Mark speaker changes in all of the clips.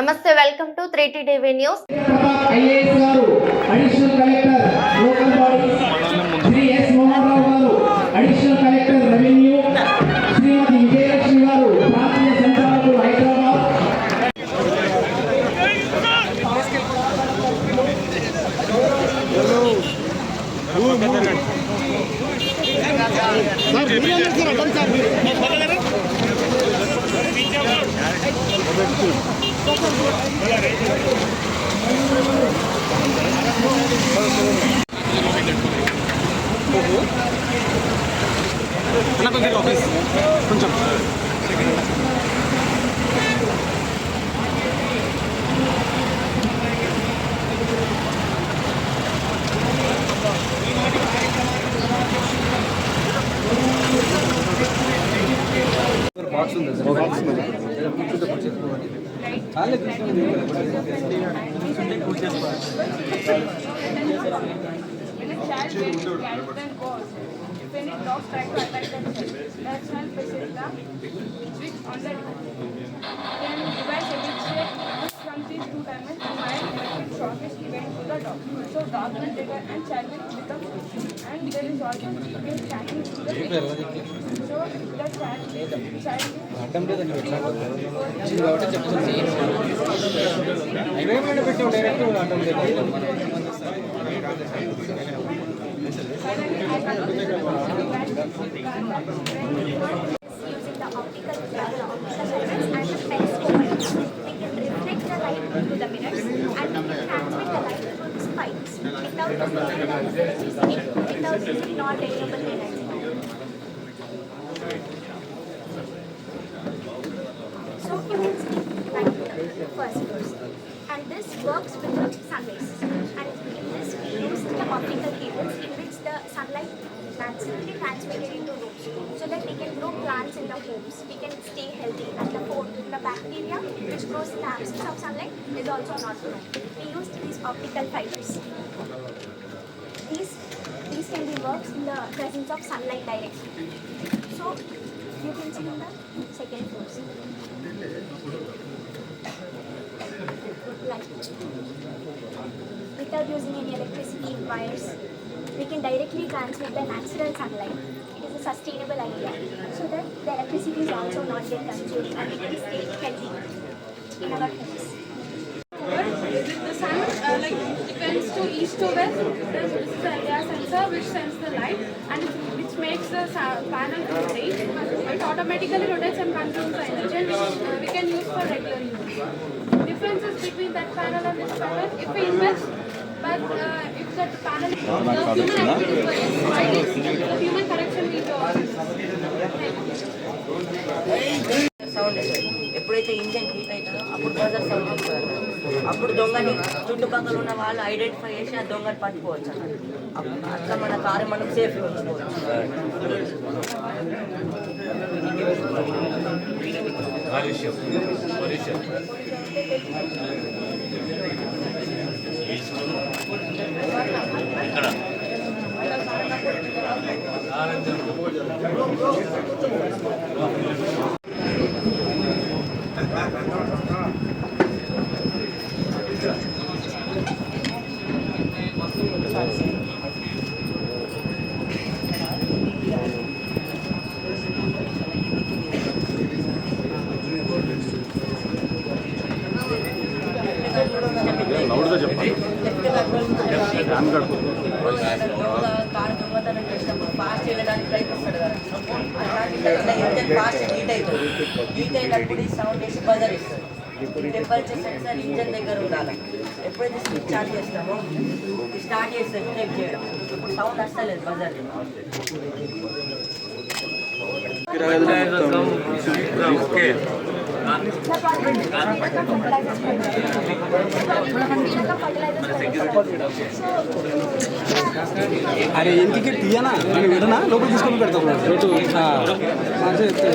Speaker 1: నమస్తే welcome to three TV news
Speaker 2: Pratap IAS గారు additional collector local bodies Shri S Mohan Rao గారు additional collector revenue Shrimati Vijayalakshmi గారు ప్రాంతీయ సంచాలకులు Hyderabad.
Speaker 3: 하나 더 내가 어딨어? 혼자 box ఉంది సార్ బాక్స్ ఉంది If any dogs try to attack themselves, the child switch on the Then device initiate from these two dimensions So dog will trigger and child will become and there is also GPS tracking to the victim. So the child child
Speaker 4: using the optical without using non-renewable. So you can see light first first. And this works with the sun. And in this we use the optical cables in which the sunlight naturally transmitted into rooms so that we can grow plants in the homes. We can stay healthy and the, phone, the bacteria which grows in the absence of sunlight is also not grown. We used these optical fibers. These, can be worked in the presence of sunlight directly. So you can see the second floor. Light. Without using any electricity wires, we can directly transmit the natural sunlight. It is a sustainable idea so that the electricity is also not get consumed and can stay healthy in our homes.
Speaker 3: The sun uh, like depends to east to west. This is the area sensor which sends the light and which makes the sa- panel rotate. It automatically rotates and consumes the energy and which uh, we can use for regular use. Differences between that panel and this panel, if we invest, but uh, if that panel, the human activity for it, right? The human correction will go.
Speaker 5: Sound వస్తుంది ఎప్పుడైతే engine heat అవుతుందో అప్పుడు buzzer sound వస్తుంది అప్పుడు దొంగని చుట్టుపక్కల ఉన్న వాళ్ళు ఐడెంటిఫై చేసి ఆ దొంగని పట్టుకోవచ్చు అన్నమాట. అప్పుడు అట్లా మన కారు మనం సేఫ్గా ఉంచుకోవచ్చు దొంగ చేసినప్పుడు ఫాస్ట్ వెళ్ళడానికి ప్రయత్నిస్తాడు కదా ఇంజన్ ఫాస్ట్ హీట్ అవుతుంది హీట్ అయినప్పుడు సౌండ్ వేసి బజర్ ఇస్తుంది టెంపరేచర్ సెన్సర్ ఇంజన్ దగ్గర ఉండాలి ఎప్పుడైతే స్విచ్ స్టార్ట్ చేస్తామో స్టార్ట్ చేస్తే చెక్ చేయడం ఇప్పుడు సౌండ్ వస్తలేదు బజర్
Speaker 4: The
Speaker 6: అరే ఇంటికి తీయనా? నేను విడనా? లోపల తీసుకొని పెడతాం చెప్తే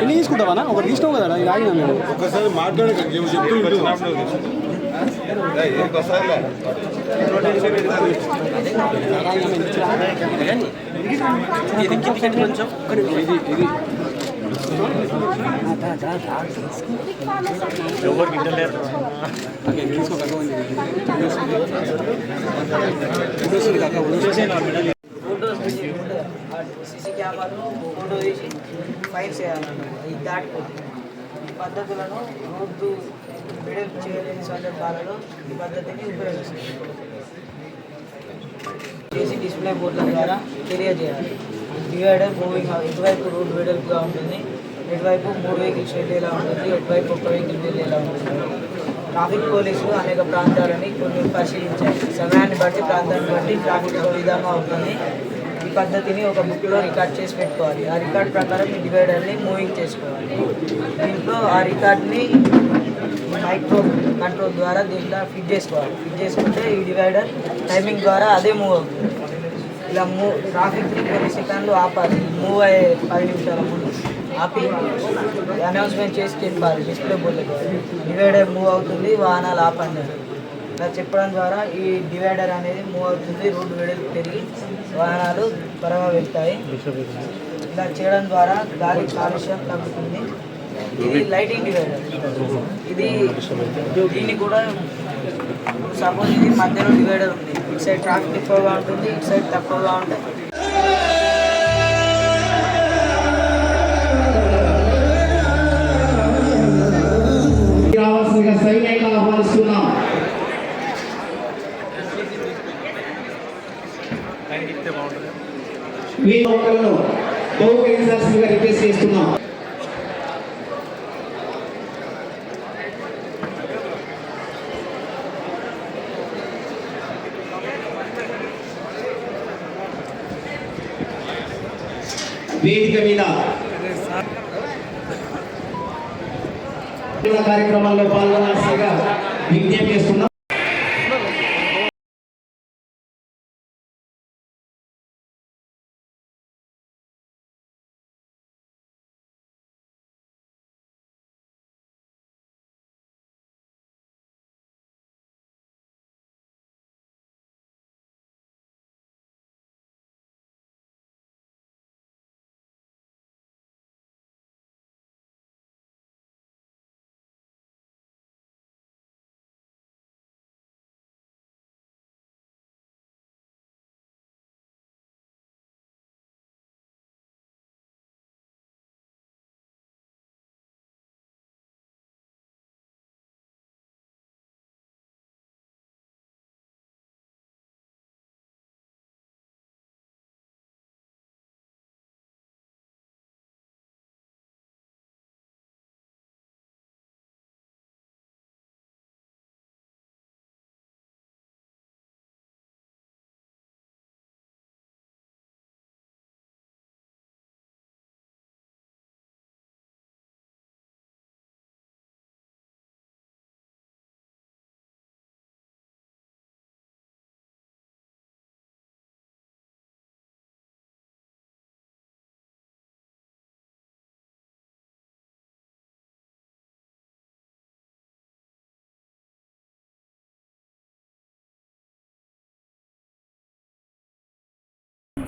Speaker 6: ఎన్ని తీసుకుంటావా ఒకటి తీసినావు కదా ఇది ఆగినా నేను.
Speaker 7: ఒక్కసారి మాట్లాడక నువ్వు చెప్తూ ఉండు. ఏయ్,
Speaker 6: ఇది ఇది
Speaker 4: Big farmers
Speaker 8: సీసీ కెమెరాలు ఫోటో తీసి ఫైల్స్ చేయాలన్నమాట ఇది దాటిపోతుంది ఈ పద్ధతులను రోడ్డు వెడల్పు చేయలేని సందర్భాలలో ఈ పద్ధతిని ఉపయోగిస్తుంది చేసి డిస్ప్లే బోర్డుల ద్వారా తెలియజేయాలి. డివైడర్ మూవింగ్ ఇటువైపు రోడ్ వెడల్పుగా ఉంటుంది. ఎటువైపు మూడు వెహికల్స్ వెళ్ళేలా ఉంటుంది? ఎటువైపు ఒక వెహికల్ వెళ్ళేలా ఉంటుంది? ట్రాఫిక్ పోలీసులు అనేక ప్రాంతాలని కొన్ని పరిశీలించాయి. సమయాన్ని బట్టి ప్రాంతాన్ని బట్టి ట్రాఫిక్ ఒక విధంగా ఉంటుంది. ఈ పద్ధతిని ఒక బుక్లో రికార్డ్ చేసి పెట్టుకోవాలి. ఆ రికార్డ్ ప్రకారం ఈ డివైడర్ని మూవింగ్ చేసుకోవాలి. దీంట్లో ఆ రికార్డ్ని మైక్రో కంట్రోల్ ద్వారా దీంట్లో ఫిట్ చేసుకోవాలి. ఫిట్ చేసుకుంటే ఈ డివైడర్ టైమింగ్ ద్వారా అదే మూవ్ అవుతుంది. ఇలా మూ ట్రాఫిక్ కొన్ని సెకండ్లు ఆపాలి. మూవ్ అయ్యే పది నిమిషాల ముందు ఆపి అనౌన్స్మెంట్ చేసి చెప్పాలి డిస్ప్లే బోర్డు డివైడర్ మూవ్ అవుతుంది వాహనాలు ఆపండి ఇలా చెప్పడం ద్వారా ఈ డివైడర్ అనేది మూవ్ అవుతుంది రోడ్డు వెడల్పు పెరిగి వాహనాలు త్వరగా వెళ్తాయి. ఇలా చేయడం ద్వారా గాలి కాలుష్యం తగ్గుతుంది. ఇది లైటింగ్ డివైడర్ ఇది దీన్ని కూడా సపోజ్ ఇది మధ్యలో డివైడర్ ఉంది. ఇటు సైడ్ ట్రాఫిక్ ఎక్కువగా ఉంటుంది ఇటు సైడ్ తక్కువగా ఉంటుంది.
Speaker 2: రావాల్సిందిగా సైన్యంగా ఆహ్వానిస్తున్నాం. బహుకరించాల్సిందిగా రిక్వెస్ట్ చేస్తున్నాం. వేదిక మీద కార్యక్రమాల్లో పాల్గొనాల్సిందిగా విజ్ఞప్తి చేస్తున్నాం.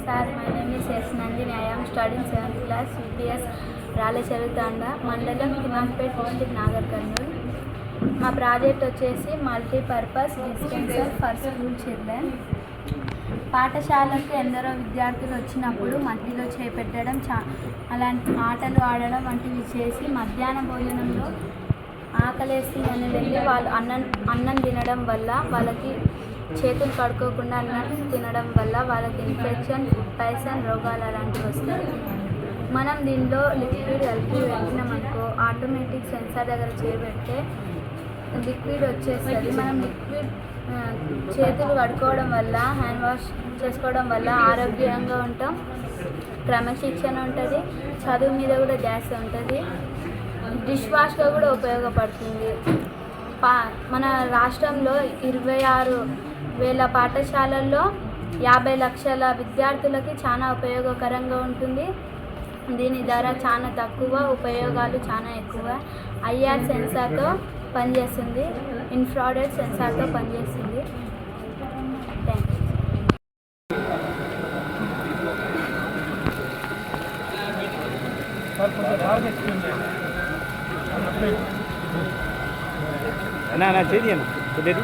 Speaker 9: Sir my name is S Nandini I studying seventh class UPS Ralecheruthanda మండలం తిమాన్పేట్ డిస్టిక్ నాగర్ కర్నూలు మా ప్రాజెక్ట్ వచ్చేసి multipurpose dispenser for school children పాఠశాలకు ఎందరో విద్యార్థులు వచ్చినప్పుడు మధ్యలో చేపెట్టడం చా అలాంటి ఆటలు ఆడడం వంటివి చేసి మధ్యాహ్న భోజనంలో ఆకలేస్తుందని వెళ్ళి వాళ్ళు అన్నం అన్నం తినడం వల్ల వాళ్ళకి చేతులు కడుక్కోకుండా అన్నం తినడం వల్ల వాళ్ళకి ఇన్ఫెక్షన్ పైసన్ రోగాలు అలాంటివి వస్తాయి. మనం దీనిలో లిక్విడ్ కలిపి పెట్టినామనుకో ఆటోమేటిక్ సెన్సార్ దగ్గర చేపెడితే లిక్విడ్ వచ్చేస్తుంది. మనం లిక్విడ్ చేతులు కడుక్కోవడం వల్ల హ్యాండ్ వాష్ చేసుకోవడం వల్ల ఆరోగ్యంగా ఉంటాం. క్రమశిక్షణ ఉంటుంది. చదువు మీద కూడా ధ్యాస ఉంటుంది. డిష్ వాష్గా కూడా ఉపయోగపడుతుంది. పా మన రాష్ట్రంలో ఇరవై ఆరు వేల పాఠశాలల్లో యాభై లక్షల విద్యార్థులకి చాలా ఉపయోగకరంగా ఉంటుంది. దీని ధర చాలా తక్కువ ఉపయోగాలు చాలా ఎక్కువ. ఐఆర్ సెన్సార్తో పనిచేస్తుంది. ఇన్ఫ్రాడెడ్ సెన్సార్తో పనిచేస్తుంది. థ్యాంక్ యూ
Speaker 10: అన్నా అన్నా చేయి కొద్దిది